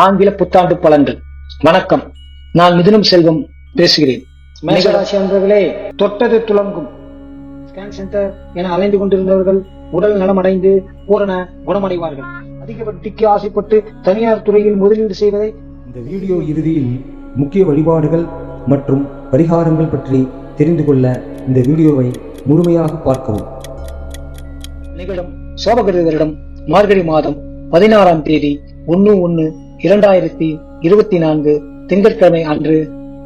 ஆங்கில புத்தாண்டு பலன்கள். வணக்கம். நான் மிதுனம் செல்வம் பேசுகிறேன். மேஷராசி அன்பர்களே தொட்டது துலங்கும் ஸ்கேன் சென்டர் என அலைந்து கொண்டிருந்தவர்கள் உடல் நலமடைந்து பூரண குணமடைவார்கள். அதிக வட்டிக்கு ஆசைப்பட்டு தனியார் துறையில் முதலீடு செய்வதை இந்த வீடியோ இறுதியில் முக்கிய வழிபாடுகள் மற்றும் பரிகாரங்கள் பற்றி தெரிந்து கொள்ள இந்த வீடியோவை முழுமையாக பார்க்கவும். நிகழும் சோபகிருத வருடம் மார்கழி மாதம் பதினாறாம் தேதி ஒன்னு ஒன்னு இரண்டாயிரத்தி இருபத்தி நான்கு திங்கட்கிழமை அன்று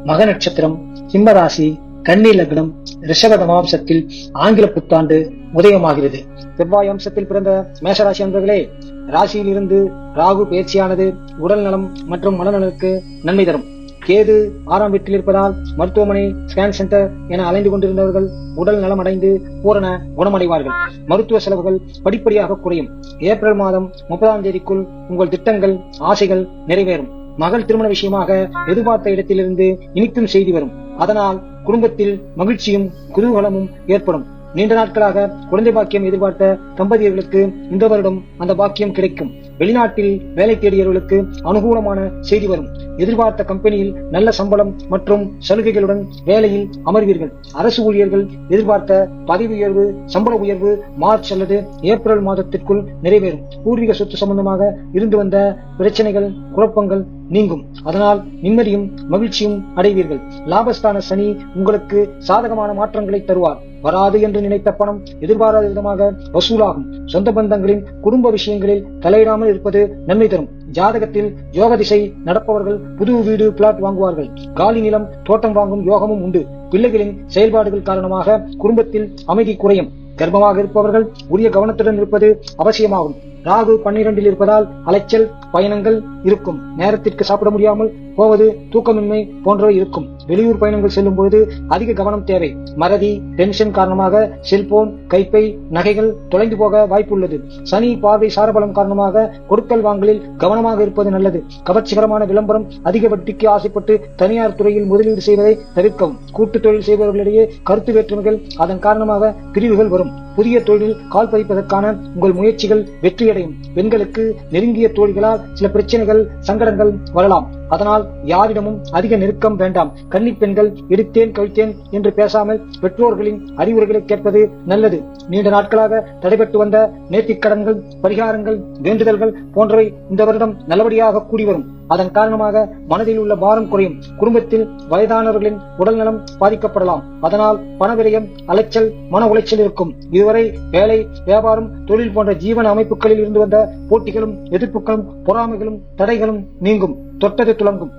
மக நட்சத்திரம் சிம்மராசி கன்னி லக்னம் ரிஷபத மாம்சத்தில் ஆங்கில புத்தாண்டு உதயமாகிறது. செவ்வாய் அம்சத்தில் பிறந்த மேஷராசி அன்பர்களே ராசியில் இருந்து ராகு பயிற்சியானது உடல் நலம் மற்றும் மனநலனுக்கு நன்மை தரும். கேது ஆறாம் வீட்டில் இருப்பதால் மருத்துவமனை ஸ்கேன் சென்டர் என அலைந்து கொண்டிருந்தவர்கள் உடல் நலம் அடைந்து பூரண குணமடைவார்கள். மருத்துவ செலவுகள் படிப்படியாக குறையும். ஏப்ரல் மாதம் முப்பதாம் தேதிக்குள் உங்கள் திட்டங்கள் ஆசைகள் நிறைவேறும். மகள் திருமண விஷயமாக எதிர்பார்த்த இடத்திலிருந்து இனிக்கும் செய்தி வரும். அதனால் குடும்பத்தில் மகிழ்ச்சியும் குதூகலமும் ஏற்படும். நீண்ட நாட்களாக குழந்தை பாக்கியம் எதிர்பார்த்த தம்பதியர்களுக்கு இந்த வருடம் அந்த பாக்கியம் கிடைக்கும். வெளிநாட்டில் வேலை தேடியவர்களுக்கு அனுகூலமான செய்தி வரும். எதிர்பார்த்த கம்பெனியில் நல்ல சம்பளம் மற்றும் சலுகைகளுடன் வேலையில் அமர்வீர்கள். அரசு ஊழியர்கள் எதிர்பார்த்த பதவி உயர்வு சம்பள உயர்வு மார்ச் அல்லது ஏப்ரல் மாதத்திற்குள் நிறைவேறும். பூர்வீக சொத்து சம்பந்தமாக இருந்து வந்த பிரச்சனைகள் குழப்பங்கள் நீங்கும். அதனால் நிம்மதியும் மகிழ்ச்சியும் அடைவீர்கள். லாபஸ்தான சனி உங்களுக்கு சாதகமான மாற்றங்களை தருவார். வராது என்று நினைத்த பணம் எதிர்பாராத விதமாக வசூலாகும். சொந்த பந்தங்களின் குடும்ப விஷயங்களில் தலையிடாமல் இருப்பது நன்மை தரும். ஜாதகத்தில் யோக திசை நடப்பவர்கள் புது வீடு பிளாட் வாங்குவார்கள். காலி நிலம் தோட்டம் வாங்கும் யோகமும் உண்டு. பிள்ளைகளின் செயல்பாடுகள் காரணமாக குடும்பத்தில் அமைதி குறையும். கர்ப்பமாக இருப்பவர்கள் உரிய கவனத்துடன் இருப்பது அவசியமாகும். ராகு பன்னிரண்டில் இருப்பதால் அலைச்சல் பயணங்கள் இருக்கும். நேரத்திற்கு சாப்பிட முடியாமல் போவது தூக்கமின்மை போன்றவை இருக்கும். வெளியூர் பயணங்கள் செல்லும் பொழுது அதிக கவனம் தேவை. மறதி டென்ஷன் காரணமாக செல்போன் கைப்பை நகைகள் தொலைந்து போக வாய்ப்புள்ளது. சனி பார்வை சாரபலம் காரணமாக கொடுக்கல் வாங்கலில் கவனமாக இருப்பது நல்லது. கவர்ச்சிகரமான விளம்பரம் அதிக வட்டிக்கு ஆசைப்பட்டு தனியார் துறையில் முதலீடு செய்வதை தவிர்க்கவும். கூட்டு தொழில் செய்பவர்களிடையே கருத்து வேற்றுமைகள் அதன் காரணமாக பிரிவுகள் வரும். புதிய தொழிலில் கால் பதிப்பதற்கான உங்கள் முயற்சிகள் வெற்றியடையும். பெண்களுக்கு நெருங்கிய தோழிகளால் சில பிரச்சனைகள் சங்கடங்கள் வரலாம். அதனால் யாரிடமும் அதிக நெருக்கம் வேண்டாம். கன்னி பெண்கள் எடுத்தேன் கழித்தேன் என்று பேசாமல் பெற்றோர்களின் அறிவுரைகளை கேட்பது நல்லது. நீண்ட நாட்களாக தடைபட்டு வந்த நேர்த்திக் கடன்கள் பரிகாரங்கள் வேண்டுதல்கள் போன்றவை இந்த வருடம் நல்லபடியாக கூடி வரும். அதன் காரணமாக மனதில் உள்ள பாரம் குறையும். குடும்பத்தில் வயதானவர்களின் உடல்நலம் பாதிக்கப்படலாம். அதனால் பணவிரயம் அலைச்சல் மன உளைச்சல் இருக்கும். இதுவரை வேலை வியாபாரம் தொழில் போன்ற ஜீவன அமைப்புகளில் இருந்து வந்த போட்டிகளும் எதிர்ப்புகளும் பொறாமைகளும் தடைகளும் நீங்கும். தொட்டது துலங்கும்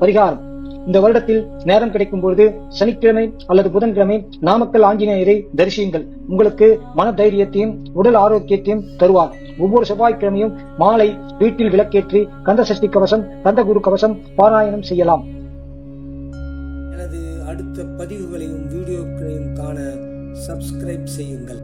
பரிகாரம். இந்த வருடத்தில் நேரம் கிடைக்கும் பொழுது சனிக்கிழமை அல்லது புதன்கிழமை நாமக்கல் ஆஞ்சநேயரை தரிசியுங்கள். உங்களுக்கு மன தைரியத்தையும் உடல் ஆரோக்கியத்தையும் தருவார். ஒவ்வொரு செவ்வாய்க்கிழமையும் மாலை வீட்டில் விளக்கேற்றி கந்த சஷ்டி கவசம் கந்தகுரு கவசம் பாராயணம் செய்யலாம். எனது அடுத்த பதிவுகளையும் வீடியோக்களையும் காண சப்ஸ்கிரைப் செய்யுங்கள்.